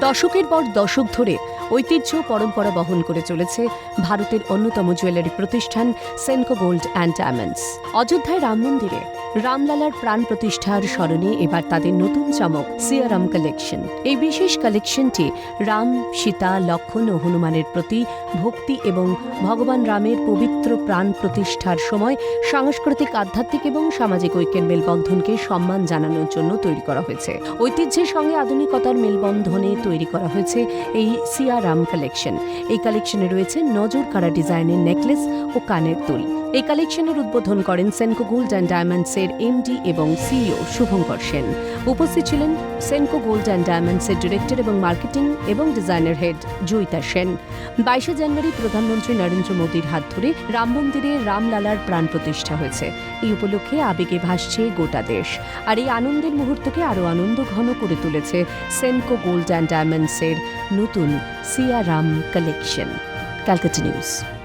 দশকের পর দশক ধরে ঐতিহ্য পরম্পরা বহন করে চলেছে ভারতের অন্যতম জুয়েলারি প্রতিষ্ঠান সেনকো গোল্ড অ্যান্ড ডায়মন্ডস অযোধ্যায় রাম মন্দিরে রামলালার প্রাণ প্রতিষ্ঠার স্মরণে এবার তাদের নতুন চমক সিয়ারাম কালেকশন এই বিশেষ কালেকশনটি রাম, সীতা, লক্ষণ ও হনুমানের প্রতি ভক্তি এবং ভগবান রামের পবিত্র প্রাণ প্রতিষ্ঠার সময় সাংস্কৃতিক, আধ্যাত্মিক এবং সামাজিক ঐক্যের মেলবন্ধনকে সম্মান জানানোর জন্য তৈরি করা হয়েছে। ঐতিহ্যের সঙ্গে আধুনিকতার মেলবন্ধনে তৈরি করা হয়েছে এই সিয়ারাম কালেকশন এই কালেকশনে রয়েছে নজর কাড়া ডিজাইনের নেকলেস ও কানের দুল এই কালেকশনের উদ্বোধন করেন সেনকো গোল্ড অ্যান্ড ডায়মন্ডসের এমডি এবং সিইও শুভঙ্কর সেন। উপস্থিত ছিলেন সেনকো গোল্ড অ্যান্ড ডায়মন্ডসের ডিরেক্টর এবং মার্কেটিং এবং ডিজাইনার হেড জয়িতা সেন। বাইশে জানুয়ারি প্রধানমন্ত্রী নরেন্দ্র মোদীর হাত ধরে রাম মন্দিরে রামলালার প্রাণ প্রতিষ্ঠা হয়েছে। এই উপলক্ষে আবেগে ভাসছে গোটা দেশ। আর এই আনন্দের মুহূর্তকে আরও আনন্দ ঘন করে তুলেছে সেনকো গোল্ড অ্যান্ড ডায়মন্ডসের নতুন সিয়ারাম কালেকশন। ক্যালকাটা নিউজ।